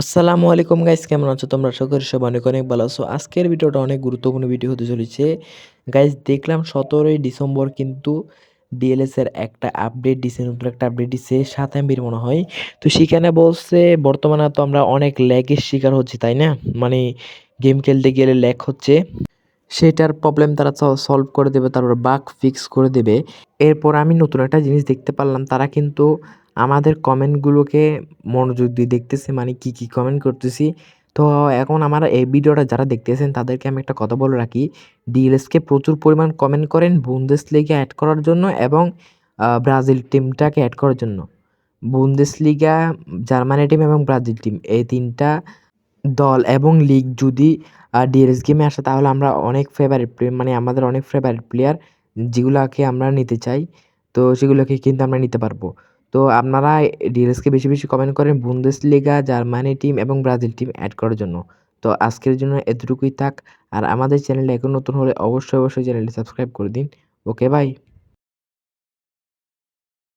আসসালামু আলাইকুম গাইস, কেমন আছো তোমরা? করি সব অনেক অনেক ভালো আছো। আজকের ভিডিওটা অনেক গুরুত্বপূর্ণ ভিডিও হতে চলেছে। গাইস, দেখলাম সতেরোই ডিসেম্বর কিন্তু ডিএলএস এর একটা আপডেট দিছে, নতুন একটা আপডেট দিছে, সাত এমবির মনে হয়। তো সেখানে বলছে, বর্তমানে তো আমরা অনেক ল্যাগের শিকার হচ্ছি, তাই না? মানে গেম খেলতে গেলে ল্যাগ হচ্ছে। সেটার প্রবলেম তারা সলভ করে দেবে, তারপর বাগ ফিক্স করে দেবে। এরপর আমি নতুন একটা জিনিস দেখতে পারলাম, তারা কিন্তু আমাদের কমেন্টগুলোকে মনোযোগ দিয়ে দেখতেছে মানে কি কি কমেন্ট করতেছি। তো এখন আমার এই ভিডিওটা যারা দেখতেছেন, তাদেরকে আমি একটা কথা বলে রাখি। ডিএলএসকে প্রচুর পরিমাণ কমেন্ট করেন বুন্দেস লিগে অ্যাড করার জন্য এবং ব্রাজিল টিমটাকে অ্যাড করার জন্য। বুন্দেস লিগা জার্মানি টিম এবং ব্রাজিল টিম এই তিনটা দল এবং লিগ যদি ডিএলএস গেমে আসে, তাহলে আমরা অনেক ফেভারিট প্লেয়ার মানে আমাদের অনেক ফেভারিট প্লেয়ার যেগুলোকে আমরা নিতে চাই, তো সেগুলোকে কিন্তু আমরা নিতে পারব। তো আপনারা ডিএলএসকে বেশি বেশি কমেন্ট করেন বুন্দেস লিগা জার্মানি টিম এবং ব্রাজিল টিম অ্যাড করার জন্য। তো আজকের জন্য এতটুকুই থাক, আর আমাদের চ্যানেলে এখন নতুন হলে অবশ্যই অবশ্যই চ্যানেলটি সাবস্ক্রাইব করে দিন। Okay bye